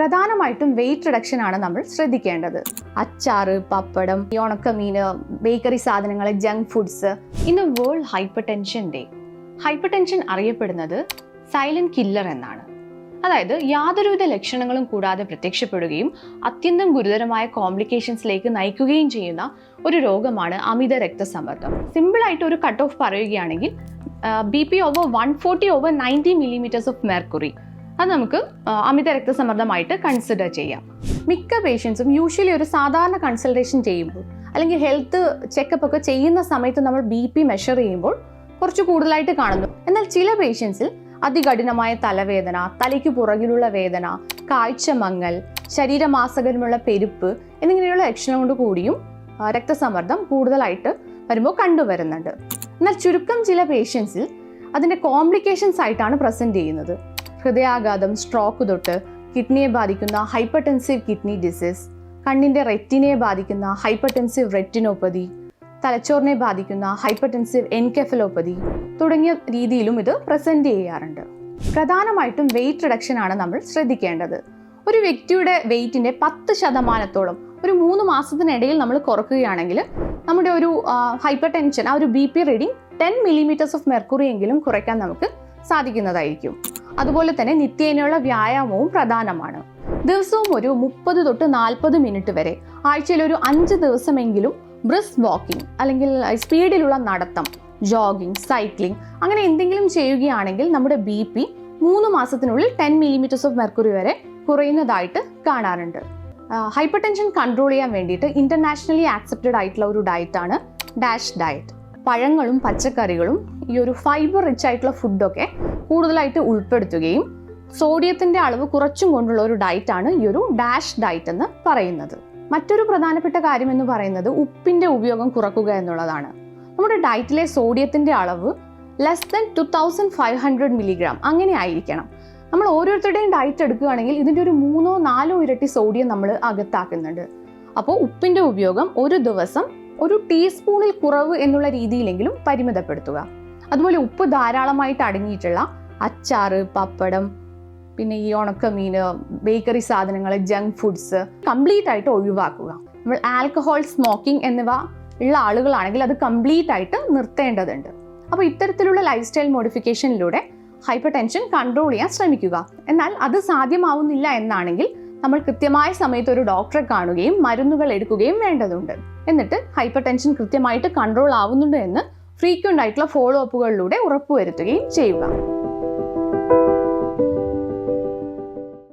പ്രധാനമായിട്ടും weight reduction ആണ് നമ്മൾ ശ്രദ്ധിക്കേണ്ടത്. അച്ചാറ് പപ്പടം ഈ ഉണക്കമീന് ബേക്കറി സാധനങ്ങൾ ജങ്ക് ഫുഡ്സ് ഇന്ന് world hypertension day hypertension അറിയപ്പെടുന്നത് സൈലന്റ് കില്ലർ എന്നാണ്. അതായത് യാതൊരുവിധ ലക്ഷണങ്ങളും കൂടാതെ പ്രത്യക്ഷപ്പെടുകയും അത്യന്തം ഗുരുതരമായ കോംപ്ലിക്കേഷൻസിലേക്ക് നയിക്കുകയും ചെയ്യുന്ന ഒരു രോഗമാണ് അമിത രക്തസമ്മർദ്ദം. സിമ്പിൾ ആയിട്ട് ഒരു കട്ട് ഓഫ് പറയുകയാണെങ്കിൽ B P over one forty over ninety millimetres of mercury അത് നമുക്ക് അമിത രക്തസമ്മർദ്ദമായിട്ട് കൺസിഡർ ചെയ്യാം. മിക്ക പേഷ്യൻസും യൂഷ്വലി ഒരു സാധാരണ കൺസൾട്ടേഷൻ ചെയ്യുമ്പോൾ അല്ലെങ്കിൽ ഹെൽത്ത് ചെക്കപ്പ് ഒക്കെ ചെയ്യുന്ന സമയത്ത് നമ്മൾ ബി പി മെഷർ ചെയ്യുമ്പോൾ കുറച്ച് കൂടുതലായിട്ട് കാണുന്നു. എന്നാൽ ചില പേഷ്യൻസിൽ അതികഠിനമായ തലവേദന തലയ്ക്ക് പുറകിലുള്ള വേദന കാഴ്ച മങ്ങൽ ശരീരമാസകരമുള്ള പെരുപ്പ് എന്നിങ്ങനെയുള്ള ലക്ഷണം കൊണ്ട് കൂടിയും രക്തസമ്മർദ്ദം കൂടുതലായിട്ട് വരുമ്പോൾ കണ്ടുവരുന്നുണ്ട്. എന്നാൽ ചുരുക്കം ചില പേഷ്യൻസിൽ അതിന്റെ കോംപ്ലിക്കേഷൻസ് ആയിട്ടാണ് പ്രസന്റ് ചെയ്യുന്നത്. ഹൃദയാഘാതം സ്ട്രോക്ക് തൊട്ട് കിഡ്നിയെ ബാധിക്കുന്ന ഹൈപ്പർടെൻസീവ് കിഡ്നി ഡിസീസ് കണ്ണിന്റെ റെറ്റിനെ ബാധിക്കുന്ന ഹൈപ്പർടെൻസീവ് റെറ്റിനോപ്പതി തലച്ചോറിനെ ബാധിക്കുന്ന ഹൈപ്പർടെൻസീവ് എൻകെഫലോപ്പതി തുടങ്ങിയ രീതിയിലും ഇത് പ്രസന്റ് ചെയ്യാറുണ്ട്. പ്രധാനമായിട്ടും വെയിറ്റ് റിഡക്ഷൻ ആണ് നമ്മൾ ശ്രദ്ധിക്കേണ്ടത്. ഒരു വ്യക്തിയുടെ വെയിറ്റിന്റെ പത്ത് ശതമാനത്തോളം ഒരു മൂന്ന് മാസത്തിനിടയിൽ നമ്മൾ കുറക്കുകയാണെങ്കിൽ നമ്മുടെ ഒരു ഹൈപ്പർ ടെൻഷൻ ആ ഒരു B P reading ten millimetres of mercury എങ്കിലും കുറയ്ക്കാൻ നമുക്ക് സാധിക്കുന്നതായിരിക്കും. അതുപോലെ തന്നെ നിത്യേനയുള്ള വ്യായാമവും പ്രധാനമാണ്. ദിവസവും ഒരു മുപ്പത് തൊട്ട് നാൽപ്പത് മിനിറ്റ് വരെ ആഴ്ചയിൽ ഒരു അഞ്ച് ദിവസമെങ്കിലും ബ്രിസ്ക് വാക്കിംഗ് അല്ലെങ്കിൽ സ്പീഡിലുള്ള നടത്തം ജോഗിംഗ് സൈക്ലിംഗ് അങ്ങനെ എന്തെങ്കിലും ചെയ്യുകയാണെങ്കിൽ നമ്മുടെ ബി പി മൂന്ന് മാസത്തിനുള്ളിൽ ടെൻ മില്ലിമീറ്റേഴ്സ് ഓഫ് മെർക്കുറി വരെ കുറയുന്നതായിട്ട് കാണാറുണ്ട്. ഹൈപ്പർ ടെൻഷൻ കൺട്രോൾ ചെയ്യാൻ വേണ്ടിയിട്ട് ഇന്റർനാഷണലി ആക്സെപ്റ്റഡ് ആയിട്ടുള്ള ഒരു ഡയറ്റാണ് ഡാഷ് ഡയറ്റ്. പഴങ്ങളും പച്ചക്കറികളും ഈ ഒരു ഫൈബർ റിച്ച് ആയിട്ടുള്ള ഫുഡൊക്കെ കൂടുതലായിട്ട് ഉൾപ്പെടുത്തുകയും സോഡിയത്തിന്റെ അളവ് കുറച്ചും കൊണ്ടുള്ള ഒരു ഡയറ്റാണ് ഈ ഒരു ഡാഷ് ഡയറ്റ് എന്ന് പറയുന്നത്. മറ്റൊരു പ്രധാനപ്പെട്ട കാര്യം എന്ന് പറയുന്നത് ഉപ്പിന്റെ ഉപയോഗം കുറക്കുക എന്നുള്ളതാണ്. നമ്മുടെ ഡയറ്റിലെ സോഡിയത്തിന്റെ അളവ് less than two thousand five hundred milligram അങ്ങനെ ആയിരിക്കണം. നമ്മൾ ഓരോരുത്തരുടെയും ഡയറ്റ് എടുക്കുകയാണെങ്കിൽ ഇതിന്റെ ഒരു മൂന്നോ നാലോ ഇരട്ടി സോഡിയം നമ്മൾ അകത്താക്കുന്നുണ്ട്. അപ്പോൾ ഉപ്പിന്റെ ഉപയോഗം ഒരു ദിവസം ഒരു ടീസ്പൂണിൽ കുറവ് എന്നുള്ള രീതിയിലെങ്കിലും പരിമിതപ്പെടുത്തുക. അതുപോലെ ഉപ്പ് ധാരാളമായിട്ട് അടങ്ങിയിട്ടുള്ള അച്ചാറ് പപ്പടം പിന്നെ ഈ ഉണക്കമീൻ ബേക്കറി സാധനങ്ങൾ ജങ്ക് ഫുഡ്സ് കംപ്ലീറ്റ് ആയിട്ട് ഒഴിവാക്കുക. നമ്മൾ ആൽക്കഹോൾ സ്മോക്കിംഗ് എന്നിവ ഉള്ള ആളുകളാണെങ്കിൽ അത് കംപ്ലീറ്റ് ആയിട്ട് നിർത്തേണ്ടതുണ്ട്. അപ്പോൾ ഇത്തരത്തിലുള്ള ലൈഫ് സ്റ്റൈൽ മോഡിഫിക്കേഷനിലൂടെ ഹൈപ്പർ ടെൻഷൻ കൺട്രോൾ ചെയ്യാൻ ശ്രമിക്കുക. എന്നാൽ അത് സാധ്യമാവുന്നില്ല എന്നാണെങ്കിൽ നമ്മൾ കൃത്യമായ സമയത്ത് ഒരു ഡോക്ടറെ കാണുകയും മരുന്നുകൾ എടുക്കുകയും വേണ്ടതുണ്ട്. എന്നിട്ട് ഹൈപ്പർ ടെൻഷൻ കൃത്യമായിട്ട് കൺട്രോൾ ആവുന്നുണ്ട് എന്ന് ഫ്രീക്വന്റ് ആയിട്ടുള്ള ഫോളോ അപ്പുകളിലൂടെ ഉറപ്പുവരുത്തുകയും ചെയ്യുക.